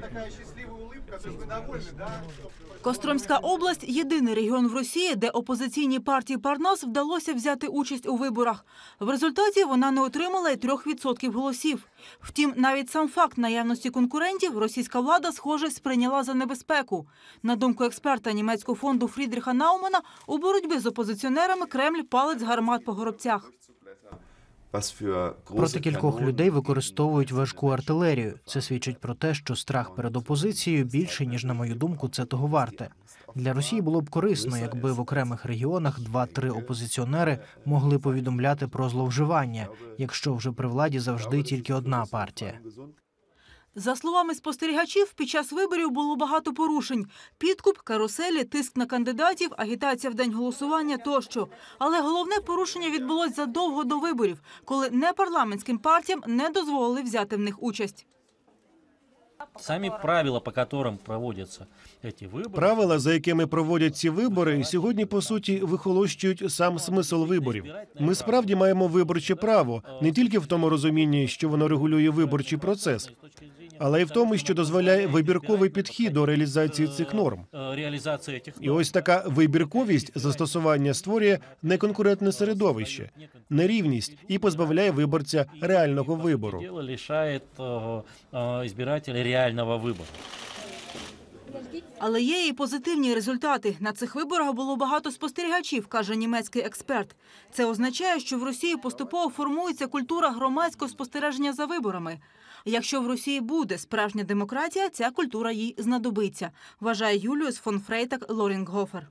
такая счастливая улыбка, то есть вы довольны, да? Костромська область єдиний регіон в Росії, де опозиційній партії Парнас вдалося взяти участь у виборах. В результаті вона не отримала й 3% голосів. Втім, навіть сам факт наявності конкурентів російська влада, схоже, сприйняла за небезпеку. На думку експерта німецького фонду Фрідріха Наумана, у боротьбі з опозиціонерами Кремль палить з гармат по горобцях. Проти кількох людей використовують важку артилерію. Це свідчить про те, що страх перед опозицією більше, ніж на мою думку, це того варте. Для Росії було б корисно, якби в окремих регіонах два-три опозиціонери могли повідомляти про зловживання, якщо вже при владі завжди тільки одна партія. За словами спостерігачів, під час виборів було багато порушень: підкуп, каруселі, тиск на кандидатів, агітація в день голосування тощо. Але головне порушення відбулось задовго до виборів, коли непарламентським партіям не дозволили взяти в них участь. Сами правила, по которым проводятся эти выборы, Правила, за якими проводять ці вибори, сьогодні по суті вихолощують сам смисл виборів. Ми справді маємо виборче право не тільки в тому розумінні, що воно регулює виборчий процес, але й в тому, що дозволяє вибірковий підхід до реалізації цих норм. э, реализация этих І ось така вибірковість застосування створює неконкурентне середовище, нерівність і позбавляє виборця реального вибору. дело лишает э, э, избирателя реального выбора. Але є і позитивні результати. На цих виборах було багато спостерігачів, каже німецький експерт. Це означає, що в Росії поступово формується культура громадського спостереження за виборами. Якщо в Росії буде справжня демократія, ця культура їй знадобиться, вважає Юліус фон Фрейтак Лорінгофер.